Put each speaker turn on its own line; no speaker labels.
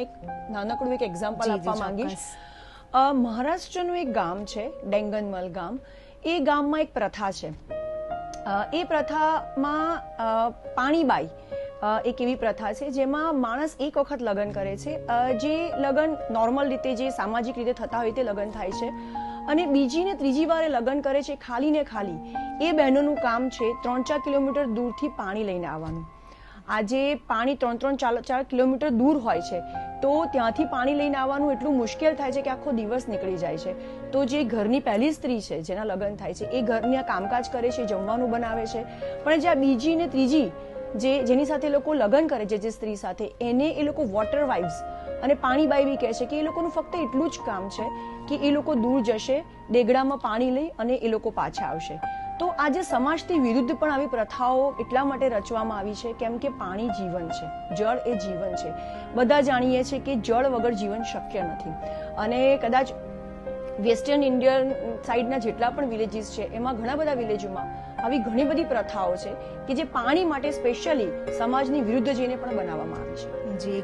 એક નાનકડું એક એક્ઝામ્પલ આપવા માંગીશ. મહારાષ્ટ્રનું એક ગામ છે ડેંગનમલ ગામ. એ ગામમાં એક પ્રથા છે. એ પ્રથામાં પાણીબાઈ એક એવી પ્રથા છે જેમાં માણસ એક વખત લગ્ન કરે છે. જે લગ્ન નોર્મલ રીતે જે સામાજિક રીતે થતા હોય તે લગ્ન થાય છે. અને બીજી ને ત્રીજી વારે લગ્ન કરે છે ખાલી ને ખાલી. એ બહેનોનું કામ છે ત્રણ ચાર કિલોમીટર દૂરથી પાણી લઈને આવવાનું. આજે પાણી ત્રણ ત્રણ ચાર ચાર કિલોમીટર દૂર હોય છે. તો ત્યાંથી પાણી લઈને આવવાનું એટલું મુશ્કેલ થાય છે કે આખો દિવસ નીકળી જાય છે. તો જે ઘરની પહેલી સ્ત્રી છે, જેના લગ્ન થાય છે, એ ઘરની આ કામકાજ કરે છે, જમવાનું બનાવે છે. પણ જે આ બીજી ને ત્રીજી જે, જેની સાથે લોકો લગ્ન કરે છે, જે સ્ત્રી સાથે, એને એ લોકો વોટર વાઇવ્સ અને પાણી બાઈ બી કહે છે કે એ લોકોનું ફક્ત એટલું જ કામ છે કે એ લોકો દૂર જશે, દેગડામાં પાણી લઈ અને એ લોકો પાછા આવશે. તો આજે સમાજથી વિરુદ્ધ પણ આવી પ્રથાઓ એટલા માટે રચવામાં આવી છે, કેમ કે પાણી જીવન છે, જળ એ જીવન છે. બધા જાણીએ છીએ કે જળ વગર જીવન શક્ય નથી. અને કદાચ વેસ્ટર્ન ઇન્ડિયન સાઈડના જેટલા પણ વિલેજીસ છે, એમાં ઘણા બધા વિલેજોમાં આવી ઘણી બધી પ્રથાઓ છે કે જે પાણી માટે સ્પેશિયલી સમાજની વિરુદ્ધ જઈને પણ બનાવવામાં આવી છે.
જી.